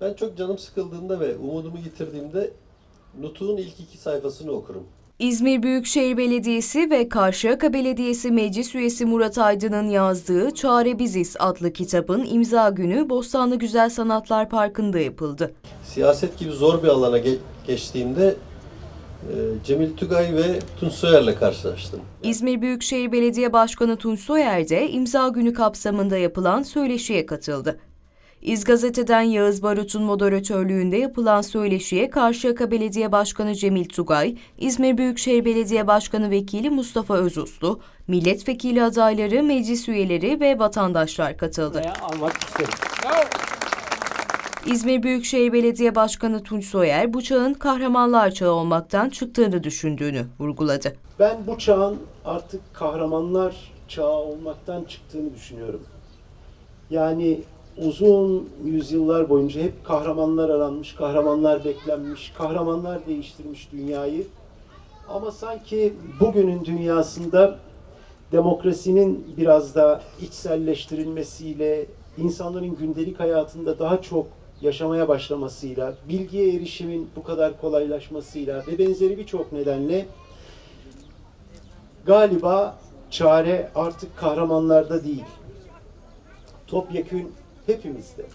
Ben çok canım sıkıldığında ve umudumu yitirdiğimde Nutuk'un ilk iki sayfasını okurum. İzmir Büyükşehir Belediyesi ve Karşıyaka Belediyesi Meclis Üyesi Murat Aydın'ın yazdığı Çare Biziz adlı kitabın imza günü Bostanlı Güzel Sanatlar Parkı'nda yapıldı. Siyaset gibi zor bir alana ge- geçtiğimde e, Cemil Tugay ve Tunç Soyer'le karşılaştım. İzmir Büyükşehir Belediye Başkanı Tunç Soyer de imza günü kapsamında yapılan söyleşiye katıldı. İz Gazete'den Yağız Barut'un moderatörlüğünde yapılan söyleşiye Karşıyaka Belediye Başkanı Cemil Tugay, İzmir Büyükşehir Belediye Başkanı Vekili Mustafa Özuslu, milletvekili adayları, meclis üyeleri ve vatandaşlar katıldı. Veya almak isterim. İzmir Büyükşehir Belediye Başkanı Tunç Soyer, bu çağın kahramanlar çağı olmaktan çıktığını düşündüğünü vurguladı. Ben bu çağın artık kahramanlar çağı olmaktan çıktığını düşünüyorum. Yani uzun yüzyıllar boyunca hep kahramanlar aranmış, kahramanlar beklenmiş, kahramanlar değiştirmiş dünyayı. Ama sanki bugünün dünyasında demokrasinin biraz da içselleştirilmesiyle, insanların gündelik hayatında daha çok yaşamaya başlamasıyla, bilgiye erişimin bu kadar kolaylaşmasıyla ve benzeri birçok nedenle galiba çare artık kahramanlarda değil. Topyekün hepimizde.